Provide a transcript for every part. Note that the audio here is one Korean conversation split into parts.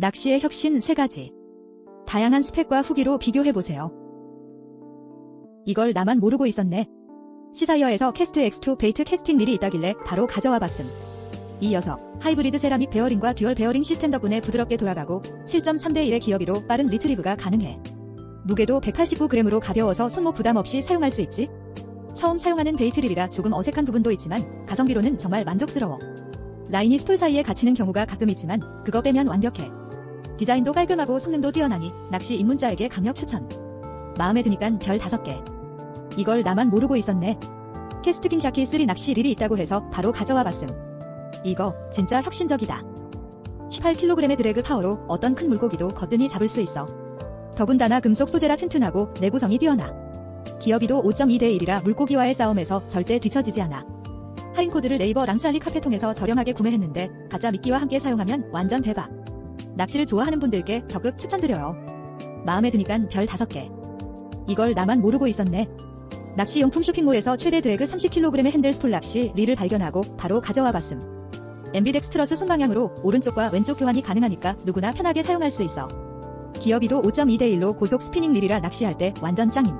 낚시의 혁신 3가지. 다양한 스펙과 후기로 비교해보세요. 이걸 나만 모르고 있었네. 시사이어에서 캐스트 X2 베이트 캐스팅 릴이 있다길래 바로 가져와 봤음. 이 녀석, 하이브리드 세라믹 베어링과 듀얼 베어링 시스템 덕분에 부드럽게 돌아가고 7.3대1의 기어비로 빠른 리트리브가 가능해. 무게도 189g으로 가벼워서 손목 부담 없이 사용할 수 있지. 처음 사용하는 베이트 릴이라 조금 어색한 부분도 있지만 가성비로는 정말 만족스러워. 라인이 스톨 사이에 갇히는 경우가 가끔 있지만 그거 빼면 완벽해. 디자인도 깔끔하고 성능도 뛰어나니 낚시 입문자에게 강력 추천. 마음에 드니깐 별 5개. 이걸 나만 모르고 있었네. 캐스트킹 샤키 3 낚시 릴이 있다고 해서 바로 가져와 봤음. 이거 진짜 혁신적이다. 18kg의 드래그 파워로 어떤 큰 물고기도 거뜬히 잡을 수 있어. 더군다나 금속 소재라 튼튼하고 내구성이 뛰어나. 기어비도 5.2대 1이라 물고기와의 싸움에서 절대 뒤처지지 않아. 할인 코드를 네이버 랑스알리 카페 통해서 저렴하게 구매했는데 가짜 미끼와 함께 사용하면 완전 대박. 낚시를 좋아하는 분들께 적극 추천드려요. 마음에 드니깐 별 5개. 이걸 나만 모르고 있었네. 낚시용품 쇼핑몰에서 최대 드래그 30kg의 핸들 스톨 낚시 릴을 발견하고 바로 가져와 봤음. 엠비덱스트러스 손방향으로 오른쪽과 왼쪽 교환이 가능하니까 누구나 편하게 사용할 수 있어. 기어비도 5.2대1로 고속 스피닝 릴이라 낚시할 때 완전 짱임.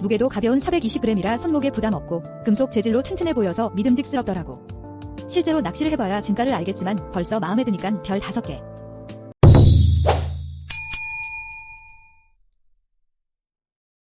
무게도 가벼운 420g이라 손목에 부담 없고 금속 재질로 튼튼해 보여서 믿음직스럽더라고. 실제로 낚시를 해봐야 진가를 알겠지만 벌써 마음에 드니깐 별 5개.